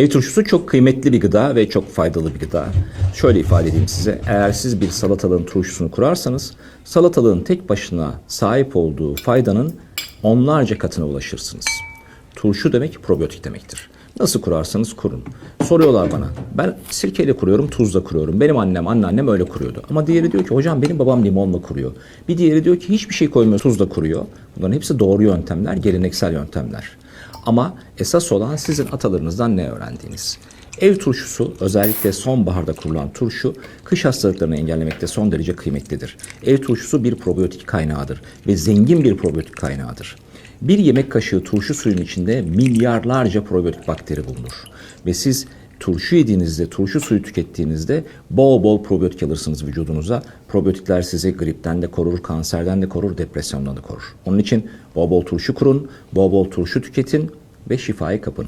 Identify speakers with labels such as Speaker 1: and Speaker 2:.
Speaker 1: Ev turşusu çok kıymetli bir gıda ve çok faydalı bir gıda. Şöyle ifade edeyim size. Eğer siz bir salatalığın turşusunu kurarsanız salatalığın tek başına sahip olduğu faydanın onlarca katına ulaşırsınız. Turşu demek probiyotik demektir. Nasıl kurarsanız kurun. Soruyorlar bana. Ben sirkeyle kuruyorum, tuzla kuruyorum. Benim annem, anneannem öyle kuruyordu. Ama diğeri diyor ki hocam benim babam limonla kuruyor. Bir diğeri diyor ki hiçbir şey koymuyor, tuzla kuruyor. Bunların hepsi doğru yöntemler, geleneksel yöntemler. Ama esas olan sizin atalarınızdan ne öğrendiğiniz. Ev turşusu özellikle sonbaharda kurulan turşu kış hastalıklarını engellemekte son derece kıymetlidir. Ev turşusu bir probiyotik kaynağıdır ve zengin bir probiyotik kaynağıdır. Bir yemek kaşığı turşu suyunun içinde milyarlarca probiyotik bakteri bulunur. Ve siz turşu yediğinizde, turşu suyu tükettiğinizde bol bol probiyotik alırsınız vücudunuza. Probiyotikler sizi gripten de korur, kanserden de korur, depresyondan da korur. Onun için bol bol turşu kurun, bol bol turşu tüketin ve şifayı kapın.